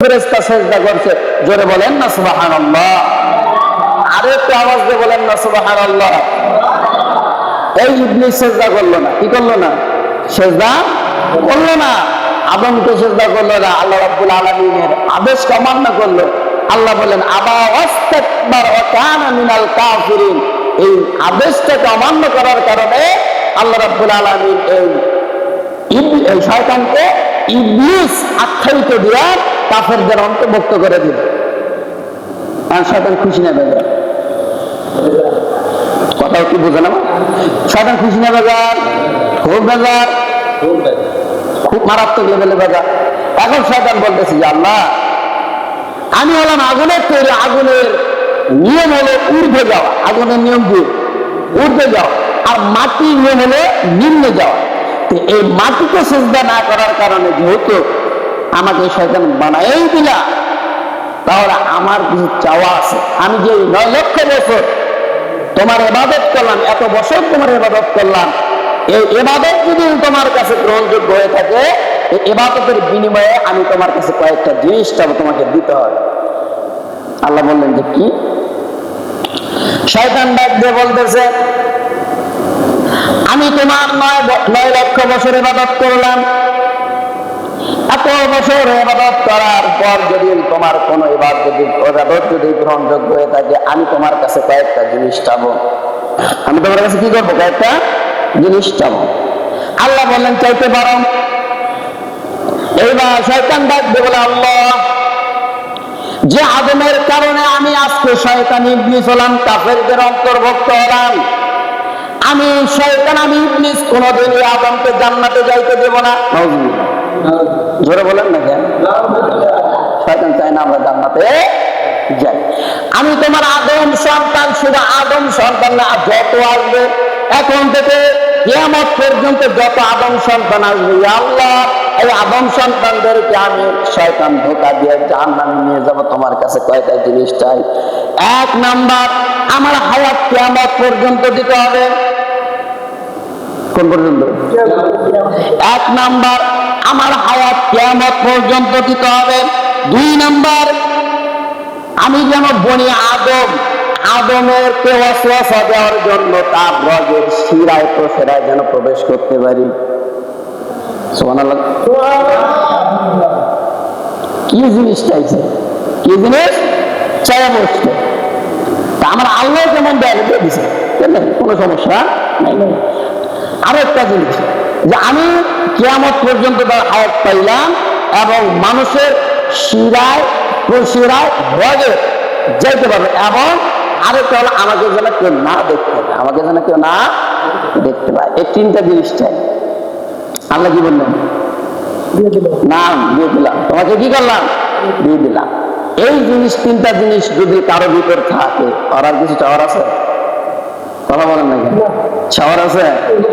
ফেরেস্তা সেজদা করছে। জোরে বলেন না সুবাহান আল্লাহ আরও একটু আওয়াজ দিয়ে বলেন না সুবাহান আল্লাহ এই ইবলিস সেজদা করল না। কি করল না? সেজদা করল না। আদমকে সেজদা করল না। আল্লাহ রাব্বুল আলামিনের আদেশকে অমান্য করল। আল্লাহ বলেন, আবা ওয়াস্তাকবার ওয়া মিনাল কাফিরিন। এই আদেশটাকে অমান্য করার কারণে আল্লাহ রাব্বুল আলামিন এই শয়তানকে ইবলিস আখ্যায়িত দিয়া কাফেরদের অন্তর্ভুক্ত করে দিল। আর শয়তান খুশি না বেজার। কি বোঝে না শয়তান খুশি না বেজার খুব মারাত্মক লেভেলে বেজার। এখন শয়তান বলতেছে যে, আল্লাহ, আমি হলাম আগুনের তৈরি, আগুনের নিয়ম হলো ঊর্ধ্বে যাওয়া আগুনের নিয়ম কি? ঊর্ধ্বে যাওয়া আর মাটির নিয়ম হলো নিম্নে যাওয়া এই মাটিকে সেজদা না করার কারণে যেহেতু আমাকে শয়তান বানাই দিলা। তাহলে আমার কিছু চাওয়া আছে। আমি যে নয় লক্ষ বছর তোমার এবাদত করলাম, এত বছর তোমার এবাদত করলাম, এই এবাদত যদি তোমার কাছে গ্রহণযোগ্য হয়ে থাকে, এই এবাদতের বিনিময়ে আমি তোমার কাছে কয়েকটা জিনিস চাবো, তোমাকে দিতে হবে। আল্লাহ বললেন যে কি? শয়তান ডাক দিয়ে বলতেছে, আমি তোমার নয় নয় লক্ষ বছর এবাদত করলাম এত বছর এবাদত করার পর যদি তোমার কোনো এবার যদি এবাদত যদি গ্রহণযোগ্য হয়ে থাকে, আমি তোমার কাছে কয়েকটা জিনিস চাবো। আমি তোমার কাছে কি করব? কয়েকটা জিনিস চাবো। আল্লাহ বললেন, চাইতে পারো। এইবার শয়তান ডাকবে বলে, আল্লাহ, যে আদমের কারণে আমি আজকে শয়তান ইবলিস হলাম, কাফেরদের অন্তর্ভুক্ত হলাম। আমি শয়তান, আমি ইবলিস কোনোদিন এই আদমকে জান্নাতে যাইতে দেব না। জোরে বলেন না কেন? শয়তান চায় না আমরা জান্নাতে যাই। আমি তোমার আদম সন্তান, শুধু আদম সন্তান না যত আসবে, এখন থেকে কিয়ামত পর্যন্ত যত আদম সন্তান আসবে আল্লাহ, এই আদম সন্তানদেরকে আমি শয়তান ধোকা দিয়ে জাহান্নামে নিয়ে যাব। তোমার কাছে কয়টা জিনিস চাই? এক নাম্বার, আমার হায়াত কিয়ামত পর্যন্ত দিতে হবে। কোন পর্যন্ত? এক নাম্বার, আমার হায়াত কেয়ামত পর্যন্ত দিতে হবে। দুই নাম্বার, আমি যেন বনি আদম, আদমের কে ওয়াসওয়াসা দেওয়ার জন্য তার রগের শিরায় প্রসেরায় যেন প্রবেশ করতে পারি। কি জিনিস চাইছে? কি জিনিস? চাই বসছে তা আমার আল্লাহ যেমন দেয় দিয়ে দিছে, বুঝলেন? কোনো সমস্যা নাই। আরও একটা জিনিস, যে আমি কেয়ামত পর্যন্ত তার হায়াত পাইলাম এবং মানুষের শিরায় শিরায় রগে যাইতে পারবে এবং আরেকটা হলো আমাকে যেন কেউ না দেখতে পায়, আমাকে যেন কেউ না দেখতে পায়। এই তিনটা জিনিস চাই। আল্লাহ কি বললেন নাম দিয়ে দিলাম। তোমাকে কি করলাম? দিয়ে দিলাম। এই জিনিস, তিনটা জিনিস যদি কারও ভিতর থাকে আর কিছু চাওয়ার আছে? কথা বলেন না চাওয়ার আছে?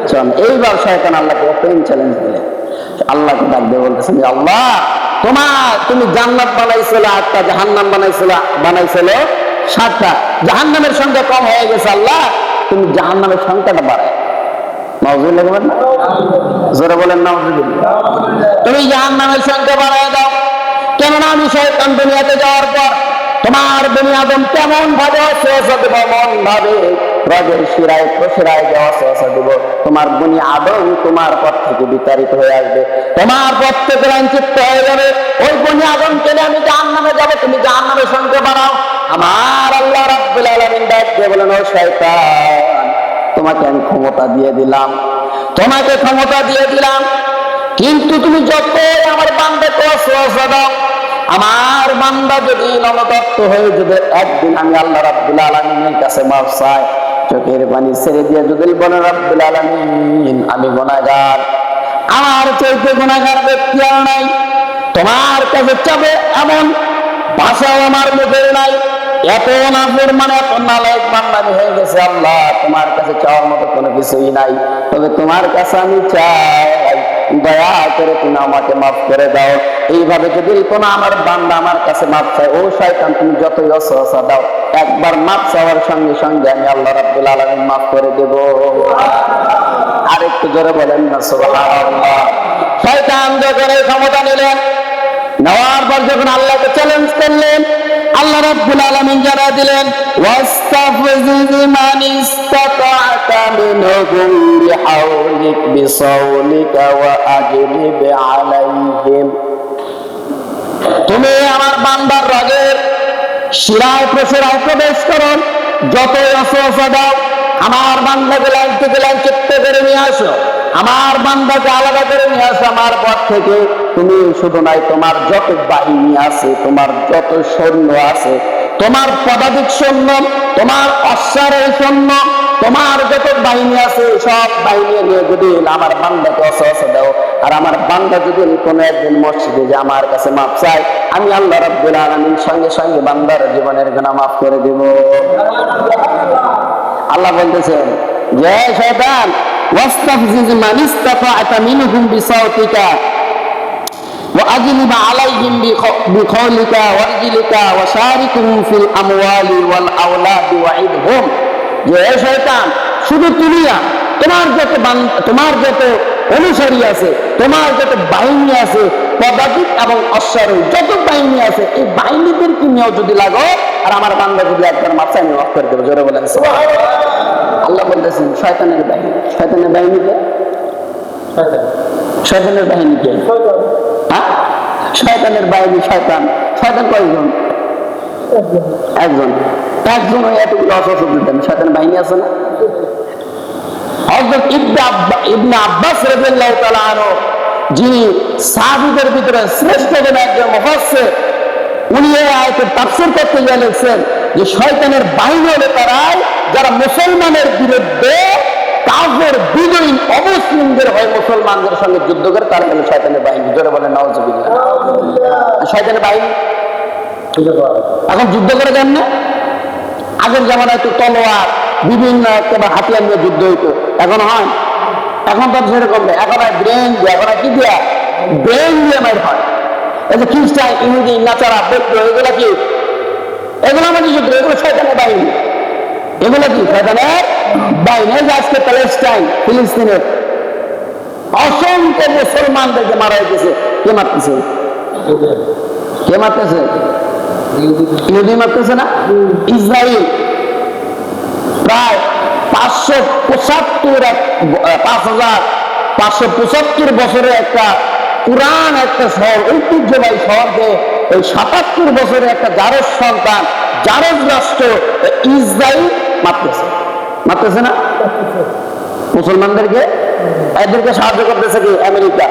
চল, এইবার শয়তান আল্লাহকে ওপেন চ্যালেঞ্জ দিলেন আল্লাহকে ডাক দিয়ে বলতেছেন আল্লাহ, তোমার, তুমি জান্নাত বানাইছিল, আটটা জাহান্নাম বানাইছিল বানাইছিল সাতটা। জাহান্নামের সংখ্যা কম হয়ে গেছে আল্লাহ, তুমি জাহান্নামের সংখ্যাটা বাড়ায় না? জোরে বলেন নজরুল তুমি জাহান নামের সংখ্যা বাড়ায় দাও। কেননা আমি শয়তান দুনিয়াতে যাওয়ার পর, তোমার বনি আদম কেমন ভাবে ভাবে রজের শিরায় প্রশিরায় যে অশ্বাস দেব তোমার বনি আদম তোমার পথ থেকে বিতাড়িত হয়ে আসবে। তোমার পথ থেকে লাঞ্ছিত হয়ে যাবে। ওই বনি আদম কেনে আমি জাহান নামে যাব, তুমি জাহান নামের সংখ্যা বাড়াও আমার আল্লাহ রাব্বুল আলামিন ডাক বলেন, ও শয়তান, তোমাকে আমি ক্ষমতা দিয়ে দিলাম। তোমাকে ক্ষমতা দিয়ে দিলাম। কিন্তু তুমি যত আমার বান্দাকে অশ্বাস দাও, আমার বান্দা যদি নমতত্ব হয়ে যদি একদিন আমি আল্লাহ রাব্বুল আলামিনের কাছে মাফ চাই। চোখের পানি ছেড়ে দিয়ে যদি বলে রাব্বুল আলামিন, আমি গুনাহগার। আমার চোখে গুনাহগার ব্যক্তি আর নাই। তোমার কাছে চাবে এমন ভাষাও আমার মুখের নাই। এত নাফের মানে এত নালায়ক বান্দামি হয়ে গেছে আল্লাহ, তোমার কাছে চাওয়ার মতো কোনো কিছুই নাই। তবে তোমার কাছে আমি চাই, দয়া করে তুমি আমাকে মাফ করে দাও। এইভাবে যদি কোনো আমার বান্দা আমার কাছে মাফ চায়, ও শয়তান, তুমি যতই অসহসা দাও একবার মাফ চাওয়ার সঙ্গে সঙ্গে আমি আল্লাহ রাব্বুল আলামিন মাফ করে দেব। আরেকটু জোরে বলেন না, সুবহানাল্লাহ। শয়তান যখন এই ক্ষমতা নিলেন, নেওয়ার পর যখন আল্লাহকে চ্যালেঞ্জ করলেন, আল্লাহ রাব্বুল আলামিন জানা দিলেন তুমি আমার বান্দার রাগের শিরায় প্রসরায় প্রবেশ করুন। যতই অসহসা দাও আমার বান্দাকে লাইন থেকে লাইন চিত্ত করে নিয়ে আসো। আমার বান্দাকে আলাদা করে নিয়ে আসো। আমার পথ থেকে তুমি শুধু নাই, তোমার যত বাহিনী আছে, তোমার যত সৈন্য আছে, তোমার পদাধিক সৈন্য, তোমার অশ্বারের সৈন্য তোমার যত বাহিনী আছে সব বাহিনী নিয়ে যদি আমার বান্দাকে অসহসা দাও আর আমার বান্দা যদি কোনো একদিন মসজিদে যে আমার কাছে মাপ চায় আমি আল্লাহ রাব্বুল আলামিন সঙ্গে সঙ্গে বান্দার জীবনের গুনাহ মাফ করে দেব আল্লাহ বলতেছেন যে শয়তান ওয়াস্তাফজিজ মান ইসতাফা'তা মিনহুম বিসাউতিকা وأجلب عليهم بخ- بقولك ورجلك وشاركهم في الأموال والأولاد وعدهم যে এ শয়তান শুধু তুমি তোমার যত তোমার যত অনুসারী আছে তোমার যত বাহিনী আছে পদাতিক এবং অশ্বারোহী যত বাহিনী আছে এই বাহিনীদের নিয়েও যদি লাগো আর আমার বান্দা যদি একবার মাথায় আমি অফ করে দেবো জোরে বলেন আল্লাহ বলতেছেন শয়তানের বাহিনী। শয়তানের বাহিনীকে শয়তানের বাহিনীকে হ্যাঁ? শয়তানের বাহিনী শয়তান। শয়তান কয়জন? একজন। একজন এতগুলো অসুস্থ দিতেন শয়তান বাহিনী আছে না? হযরত ইবনে আব্বা- ইবনে আব্বাস রাদিয়াল্লাহু তাআলা আনহু যিনি সাহাবীদের ভিতরে শ্রেষ্ঠতম একজন মুফাসসির উনি এই আয়াতের তাফসীর করতে গিয়ে লিখছেন যে শয়তানের বাহিনী হলো তারাই যারা মুসলমানের বিরুদ্ধে কাফের বিজয়ী অমুসলিমদের হয় মুসলমানদের সঙ্গে যুদ্ধ করে তারা হলো শয়তানের বাহিনী। জোরে বলে নওয়াজুবিল্লাহ শয়তানের বাহিনী? এখন যুদ্ধ করে দেন না আগের জামানায় তো তলোয়ার, বিভিন্ন একেবারে হাতিয়ার নিয়ে যুদ্ধ হইতো। এখন হয়? এখন তো সেরকম নেই। এখন আর ব্রেন দিয়ে, এখন আর কি দিয়া? ব্রেন দিয়ে মার হয়। এই যে খ্রিস্টান, ইহুদি নাচারা বৌদ্ধ, এগুলো কি? এগুলো আমাদের যুদ্ধ, এগুলো শয়তানের বাহিনী। এগুলো কি? শয়তানের বাহিনী। আজকে প্যালেস্টাইন, ফিলিস্তিনের অসংখ্য মুসলমানদেরকে মারা হয়েছে কে মারতেছে? কে মারতেছে? বছরের একটা পুরান একটা শহর, ঐতিহ্যবাহী শহরকে এই সাতাত্তর বছরের একটা সন্তান রাষ্ট্র ইসরায়েল মারতেছে। মারতেছে না? মুসলমানদেরকে? এদেরকে সাহায্য করতেছে কি? আমেরিকা।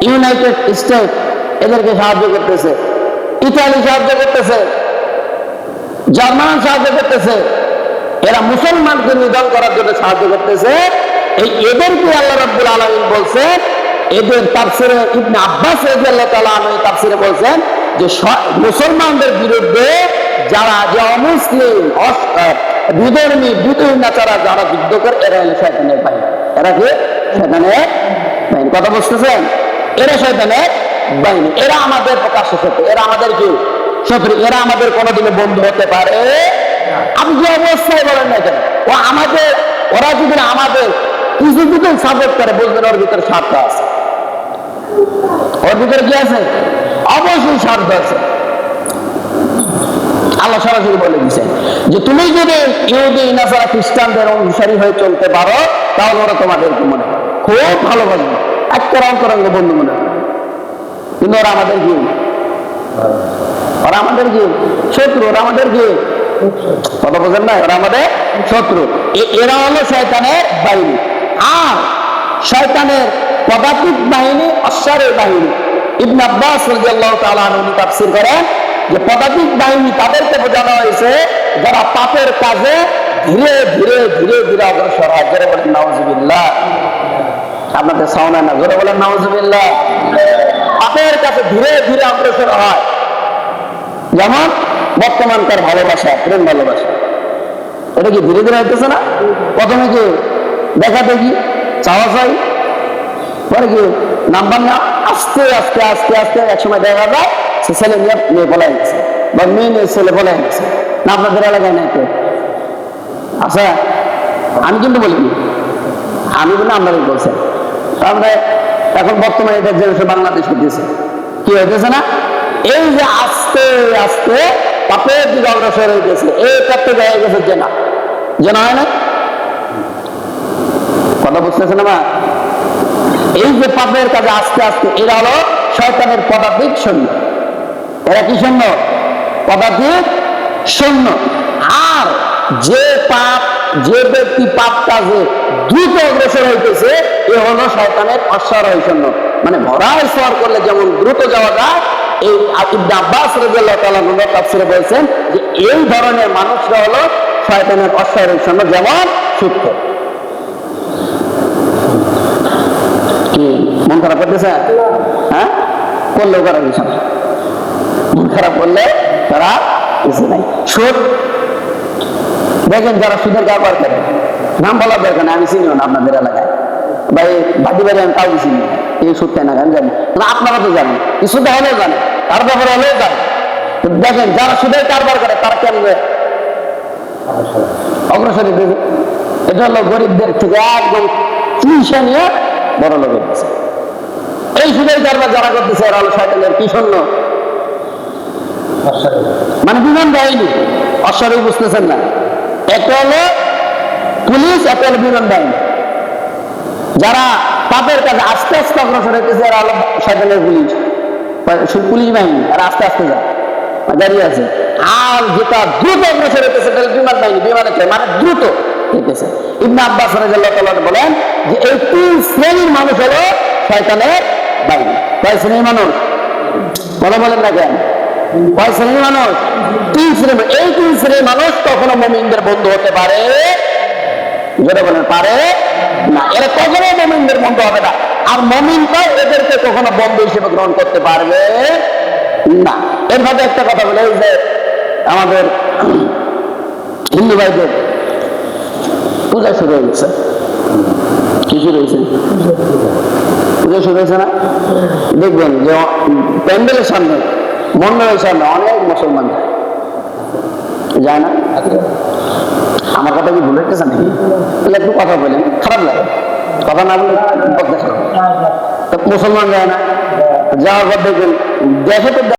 ইউনাইটেড স্টেট, এদেরকে সাহায্য করতেছে। ইতালি সাহায্য করতেছে জার্মান সাহায্য করতেছে এরা মুসলমানকে নিধন করার জন্য সাহায্য করতেছে। এই এদেরকে আল্লাহ রাব্বুল আলামিন বলছেন এদের তাফসিরে ইবনে আব্বাস রাদিয়াল্লাহু তাআলা বলছেন যে মুসলমানদের বিরুদ্ধে যারা যে অমুসলিম আহ, বিধর্মী বিধর্মীরা যারা যুদ্ধ করে এরা হলো শয়তানের বাহিনী এরা কি? শয়তানের কথা বুঝতেছেন? এরা শয়তানের বাহিনী। এরা আমাদের প্রকাশ্য শত্রু, এরা আমাদের কি? শত্রু। এরা আমাদের কোনোদিনও বন্ধু হতে পারে আপনি যে অবস্থায় বলেন না কেন? ও আমাদের ওরা যদি আমাদের কিছু কিছু সাপোর্ট করে, বুঝবেন ওর ভিতরে স্বার্থ আছে। ওর ভিতরে কি আছে? অবশ্যই স্বার্থ আছে। আল্লাহ সরাসরি বলে দিচ্ছেন যে, তুমি যদি ইহুদি, নাসারা খ্রিস্টানদের অনুসারী হয়ে চলতে পারো, তাহলে ওরা তোমাদেরকে মনে খুব ভালোবাসবে। একটা অন্তরঙ্গ বন্ধু মনে হয় কিন্তু ওরা আমাদের কি ওরা আমাদের কি শত্রু, ওরা আমাদের কি কথা না? ওরা আমাদের শত্রু। এরা হলো শয়তানের বাহিনী। আর শয়তানের পদাতিক বাহিনী অশ্বারের বাহিনী। ইবনে আব্বাস আনহু তাফসীর করেন যে পদাতিক বাহিনী তাদেরকে বোঝানো হয়েছে, যারা পাপের কাজে ধীরে ধীরে ধীরে ধীরে অগ্রসর হয়। জোরে বলেন, নাউজুবিল্লাহ। আপনাদের সাউনা না? জোরে বলেন, নাউজুবিল্লাহ। পাপের কাছে ধীরে ধীরে অগ্রসর হয়। যেমন বর্তমানকার ভালোবাসা, প্রেম ভালোবাসা। এটা কি ধীরে ধীরে হইতেছে না? প্রথমে কি দেখা দেখি, চাওয়া চাই, পরে কি নাম্বার না আস্তে আস্তে আস্তে আস্তে একসময় দেখা যায় সে ছেলে নিয়ে মেয়ে বলে গেছে বা মেয়ে নিয়ে ছেলে বলে গেছে। না, আপনাদের এলাকায় নাই তো আচ্ছা আমি কিন্তু বলিনি। আমি বলে, আপনারাই বলছেন। তাহলে এখন বর্তমানে এটা যে বাংলাদেশ হইতেছে। কি হইতেছে না? এই যে আস্তে আস্তে পাপের দিকে অগ্রসর গেছে এই ক্ষেত্রে হয়ে গেছে জেনা। জেনা হয় না কথা বুঝতেছেন আমার? এই যে পাপের কাজে আস্তে আস্তে, এরা হলো শয়তানের পদাতিক সৈন্য। এরা কি সৈন্য? পদাতিক সৈন্য। আর যে পাপ, যে ব্যক্তি পাপ কাজে দ্রুত অগ্রসর হইতেছে এ হলো শয়তানের অশ্বারোহী সৈন্য। মানে ভরায় সোয়ার করলে যেমন দ্রুত যাওয়া যায়, এই ইবনে আব্বাস রাদিয়াল্লাহু তাআলা নবী তাফসিরে বলেছেন যে এই ধরনের মানুষরা হলো শয়তানের অশ্বারোহী সৈন্য যেমন কি, মন খারাপ করতেছে? হ্যাঁ? করলেও করার কিছু মন খারাপ করলে তারা কিছু নাই। সুদ, দেখেন যারা সুদের কারবার করে, নাম বলার দরকার আমি চিনিও না আপনাদের এলাকায়। ভাই বাদি বাড়ি আমি চিনি না এই সুদ কেনা আমি জানি না, আপনারা তো জানেন। এই সুদ হলেও জানে। তার ব্যাপারে হলেও জানে। দেখেন, যারা সুদের কারবার করে, তারা কেমন অগ্রসর এটা হলো গরিবদের থেকে একদম চিকিৎসা নিয়ে বড় লোকের কাছে। এই সুদের কারবার যারা করতেছে, এরা হলো শয়তানের কি শূন্য মানে বিমান বাহিনী। অশ্বারোহী বুঝতেছেন না। একটা হলো পুলিশ, একটা হলো বিমান বাহিনী। যারা পাপের কাজে আস্তে আস্তে অগ্রসর হইতেছে, এরা হলো শয়তানের পুলিশ। পুলিশ বাহিনী আর আস্তে আস্তে যায়। দাঁড়িয়ে আছে। আর যেটা দ্রুত অগ্রসর হইতেছে বিমান বাহিনী বিমানে মানে দ্রুত হইতেছে। আব্বাস বলেন যে, এই তিন শ্রেণির মানুষ হলো শয়তানের বাহিনী। কয় শ্রেণির মানুষ? কথা বলেন না কেন? কয় শ্রেণির মানুষ? তিন শ্রেণি এই তিন শ্রেণির মানুষ কখনো মমিনদের বন্ধু হতে পারে যেটা বলেন, পারে না। এরা কখনো মমিনদের বন্ধু হবে না। আর মমিনটা এদেরকে কখনো বন্ধু হিসেবে গ্রহণ করতে পারবে না। এর মধ্যে একটা কথা বলে যে আমাদের হিন্দু ভাইদের পূজা শুরু হয়েছে। কি শুরু হয়েছে? পুজো শুরু হয়েছে না? দেখবেন যে প্যান্ডেলের সামনে মন্ডলের সামনে অনেক মুসলমান যায় না? আমার কথা কি ভুলে গেছে নাকি? তাহলে একটু কথা বলেন, খারাপ লাগে। কথা না বলে মুসলমান যায় না, যাওয়ার পর দেখবেন দেখে তো